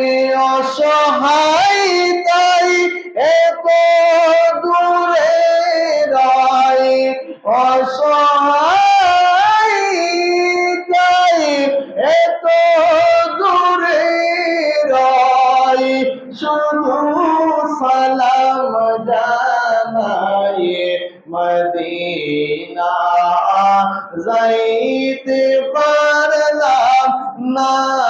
আমি অসহায়, তাই এত দূরে রাই। অসহায়, তাই এত দূরে রাই। শুধু সালাম জানাই মদিনা যাইতে পারলাম না।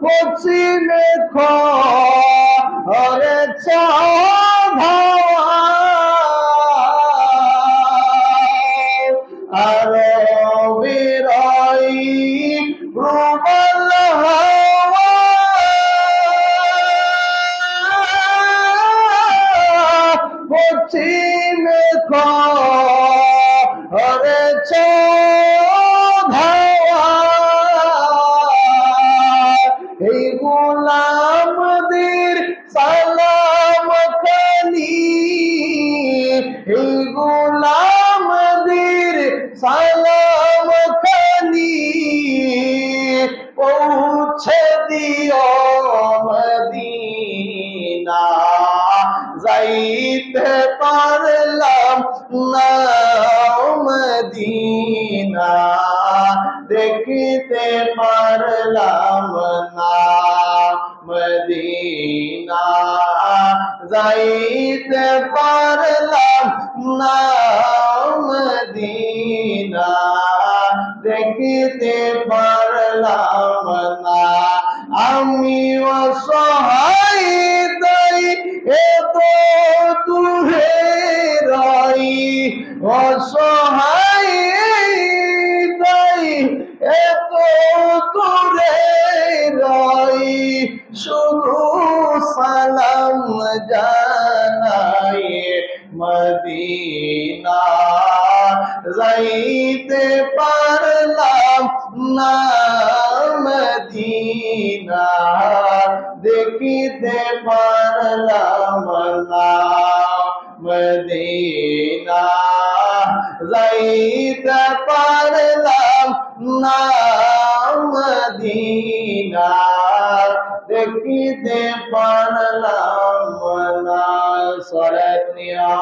পশ্চিমে খরে আর বিরই পশ্চিমে খরে ধাওয়া গোলামদের সালাম খানি। এই গোলামদের সালাম খানি। পৌঁছে দিও মদিনা। যাইতে পারলাম না মদিনা। দেখিতে পারলাম মদিনা যাইতে পারলাম না মদিনা। দেখিতে পারলাম না। আমি অসহায় তাই এত দূরে রাই। অসহায় জানাই মদিনা যাইতে পারলাম না মদিনা দেখিতে পারলাম না মদিনা যাইতে পারলাম না মদিনা দেখিতে পারলাম الصلاة يا